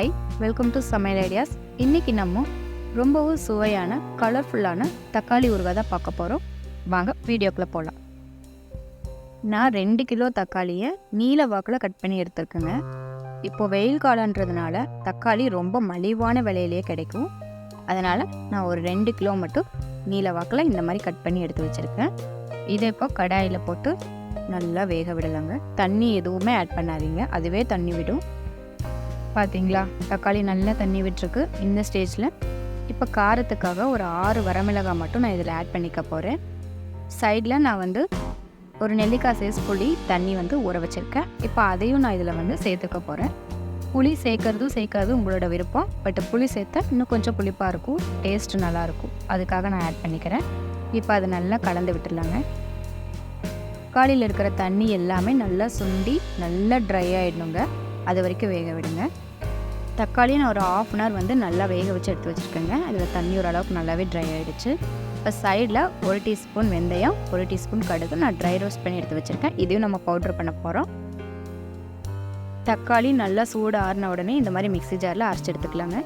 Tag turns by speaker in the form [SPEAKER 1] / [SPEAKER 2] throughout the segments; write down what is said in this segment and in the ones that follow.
[SPEAKER 1] Hi welcome to Samayal ideas இன்றைக்கி நம்ம ரொம்பவும் சுவையான கலர்ஃபுல்லான தக்காளி ஊறுகாய் தான் பார்க்க போகிறோம் வாங்க வீடியோக்குள்ளே போகலாம் நான் ரெண்டு கிலோ தக்காளியை நீல வாக்கில் கட் பண்ணி எடுத்துருக்கேங்க. இப்போ வெயில் காலன்றதுனால தக்காளி ரொம்ப மலிவான விலையிலேயே கிடைக்கும். அதனால் நான் ஒரு ரெண்டு கிலோ மட்டும் நீல வாக்கில் இந்த மாதிரி கட் பண்ணி எடுத்து வச்சுருக்கேன். இதை இப்போ கடாயில் போட்டு நல்லா வேக விடலாங்க. தண்ணி எதுவுமே ஆட் பண்ணாதீங்க. அதுவே தண்ணி விடும். பார்த்தீங்களா தக்காளி நல்லா தண்ணி விட்டுருக்கு. இந்த ஸ்டேஜில் இப்போ காரத்துக்காக ஒரு ஆறு வரமிளகாய் மட்டும் நான் இதில் ஆட் பண்ணிக்க போகிறேன் சைடில் நான் வந்து ஒரு நெல்லிக்காய் சைஸ் புளி தண்ணி வந்து ஊற வச்சுருக்கேன். இப்போ அதையும் நான் இதில் வந்து சேர்த்துக்க போகிறேன் புளி சேர்க்கறதும் சேர்க்காதும் உங்களோட விருப்பம். பட் புளி சேர்த்தா இன்னும் கொஞ்சம் புளிப்பாக இருக்கும். டேஸ்ட் நல்லாயிருக்கும் அதுக்காக நான் ஆட் பண்ணிக்கிறேன். இப்போ அதை நல்லா கலந்து விட்டுடலாங்க. தக்காளியில் இருக்கிற தண்ணி எல்லாமே நல்லா சுண்டி நல்லா ட்ரை ஆகிடணுங்க அது வரைக்கும் வேக விடுங்க. தக்காளி நான் ஒரு ஆஃப் அன் ஹவர் வந்து நல்லா வேக வச்சு எடுத்து வச்சுருக்கேங்க. அதில் தண்ணி ஓரளவுக்கு நல்லாவே ட்ரை ஆகிடுச்சு இப்போ சைடில் ஒரு டீஸ்பூன் வெந்தயம் ஒரு டீஸ்பூன் கடுகு நான் ட்ரை ரோஸ்ட் பண்ணி எடுத்து வச்சுருக்கேன். இதையும் நம்ம பவுட்ரு பண்ண போகிறோம் தக்காளி நல்லா சூடு ஆறின உடனே இந்த மாதிரி மிக்ஸி ஜாரில் அரைச்சி எடுத்துக்கலாங்க.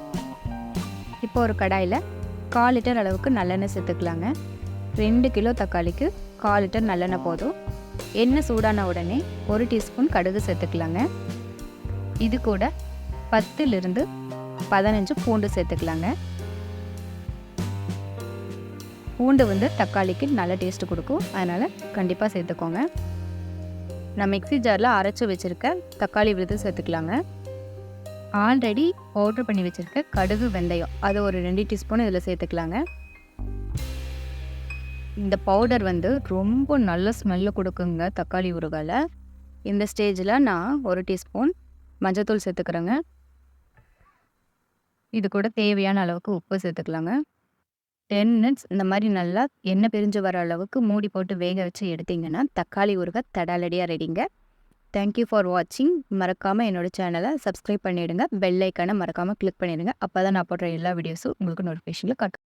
[SPEAKER 1] இப்போ ஒரு கடாயில் கால் லிட்டர் அளவுக்கு நல்லெண்ணெய் சேர்த்துக்கலாங்க. ரெண்டு கிலோ தக்காளிக்கு கால் லிட்டர் நல்லெண்ணெய் போதும். எண்ணெய் சூடான உடனே ஒரு டீஸ்பூன் கடுகு சேர்த்துக்கலாங்க. இது கூட பத்துலேருந்து பதினஞ்சு பூண்டு சேர்த்துக்கலாங்க. பூண்டு வந்து தக்காளிக்கு நல்ல டேஸ்ட் கொடுக்கும். அதனால் கண்டிப்பாக சேர்த்துக்கோங்க. நான் மிக்ஸி ஜாரில் அரைச்சி வச்சுருக்க தக்காளி விருது சேர்த்துக்கலாங்க. ஆல்ரெடி ஆர்டர் பண்ணி வச்சுருக்க கடுகு வெந்தயம் அது ஒரு ரெண்டு டீஸ்பூன் இதில் சேர்த்துக்கலாங்க. இந்த பவுடர் வந்து ரொம்ப நல்ல ஸ்மெல்லு கொடுக்குங்க தக்காளி ஊறுகாயில். இந்த ஸ்டேஜில் நான் ஒரு டீஸ்பூன் மஞ்சத்தூள் சேர்த்துக்கிறேங்க. இது கூட தேவையான அளவுக்கு உப்பு சேர்த்துக்கலாங்க. டென் மினிட்ஸ் இந்த மாதிரி நல்லா எண்ணெய் பிரிஞ்சு வர அளவுக்கு மூடி போட்டு வேக வச்சு எடுத்தீங்கன்னா தக்காளி ஊறுக தடாலடியாக ரெடிங்க தேங்க்யூ ஃபார் வாட்சிங் மறக்காமல் என்னோடய சேனலை சப்ஸ்கிரைப் பண்ணிவிடுங்க பெல் ஐக்கானை மறக்காமல் கிளிக் பண்ணிவிடுங்க அப்போ தான் நான் போடுற எல்லா வீடியோஸும் உங்களுக்கு நோட்டிஃபிகேஷனில் காட்டும்.